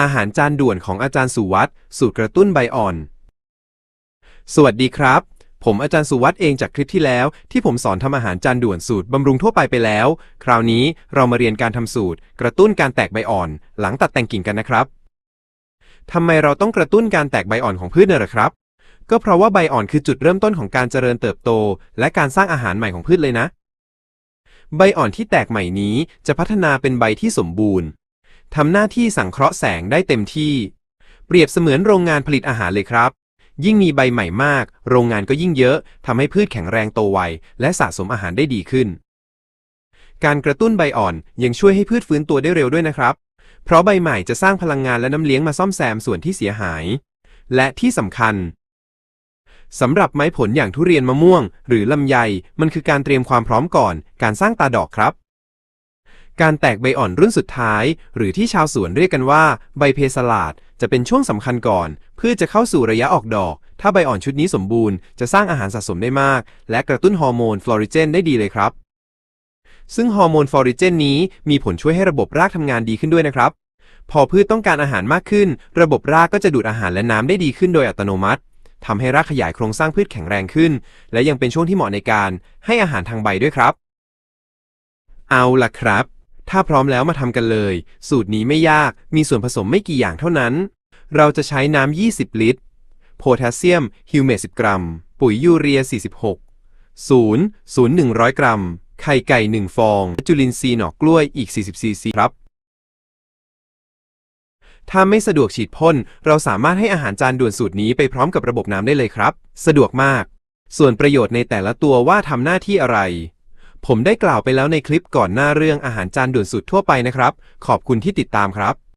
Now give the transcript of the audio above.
อาหารจานด่วนของอาจารย์สุวัตสูตรกระตุ้นใบอ่อน สวัสดีครับ ผมอาจารย์สุวัตเองจากคลิปที่แล้ว ที่ผมสอนทำอาหารจานด่วนสูตรบำรุงทั่วไปไปแล้ว คราวนี้เรามาเรียนการทำสูตร กระตุ้นการแตกใบอ่อน หลังตัดแต่งกิ่งกันนะครับทำไมเราต้องกระตุ้นการแตกใบอ่อนของพืชเนี่ยหรอครับ ก็เพราะว่าใบอ่อนคือจุดเริ่มต้นของการเจริญเติบโต และการสร้างอาหารใหม่ของพืชเลยนะ ใบอ่อนที่แตกใหม่นี้จะพัฒนาเป็นใบที่สมบูรณ์ ทำหน้าที่สังเคราะห์แสงได้เต็มที่ เปรียบเสมือนโรงงานผลิตอาหารเลยครับ ยิ่งมีใบใหม่มาก โรงงานก็ยิ่งเยอะทำให้พืชแข็งแรงโตไว และสะสมอาหารได้ดีขึ้น การกระตุ้นใบอ่อนยังช่วยให้พืชฟื้นตัวได้เร็วด้วยนะครับ เพราะใบใหม่จะสร้างพลังงานและน้ำเลี้ยงมาซ่อมแซมส่วนที่เสียหาย และที่สำคัญสำหรับไม้ผลอย่างทุเรียนมะม่วง หรือลำไย มันคือการเตรียมความพร้อมก่อน การสร้างตาดอกครับ การแตกใบอ่อนรุ่นสุดท้าย หรือที่ชาวสวนเรียกกันว่า ใบเพสลาด จะเป็นช่วงสำคัญก่อน เพื่อจะเข้าสู่ระยะออกดอก ถ้าใบอ่อนชุดนี้สมบูรณ์จะสร้างอาหารสะสมได้มาก และกระตุ้นฮอร์โมนฟลอริเจนได้ดีเลยครับ ซึ่งฮอร์โมนฟลอริเจนนี้มีผลช่วยให้ระบบรากทำงานดีขึ้นด้วยนะครับ พอพืชต้องการอาหารมากขึ้น ระบบรากก็จะดูดอาหารและน้ำได้ดีขึ้นโดยอัตโนมัติทำให้รากขยายโครงสร้างพืชแข็งแรงขึ้น และยังเป็นช่วงที่เหมาะในการให้อาหารทางใบด้วยครับ เอาล่ะครับ ถ้าพร้อมแล้วมาทำกันเลย สูตรนี้ไม่ยาก มีส่วนผสมไม่กี่อย่างเท่านั้น เราจะใช้น้ำ 20 ลิตร โพแทสเซียม ฮิวเมต10 กรัม ปุ๋ยยูเรีย 46 0 0 100 กรัม ไข่ไก่ 1 ฟอง จุลินทรีย์หนอกล้วยอีก 40ซีซีครับถ้าไม่สะดวกฉีดพ่น เราสามารถให้อาหารจานด่วนสูตรนี้ไปพร้อมกับระบบน้ำได้เลยครับ สะดวกมาก ส่วนประโยชน์ในแต่ละตัวว่าทำหน้าที่อะไร ผมได้กล่าวไปแล้วในคลิปก่อนหน้าเรื่องอาหารจานด่วนสุดทั่วไปนะครับ ขอบคุณที่ติดตามครับ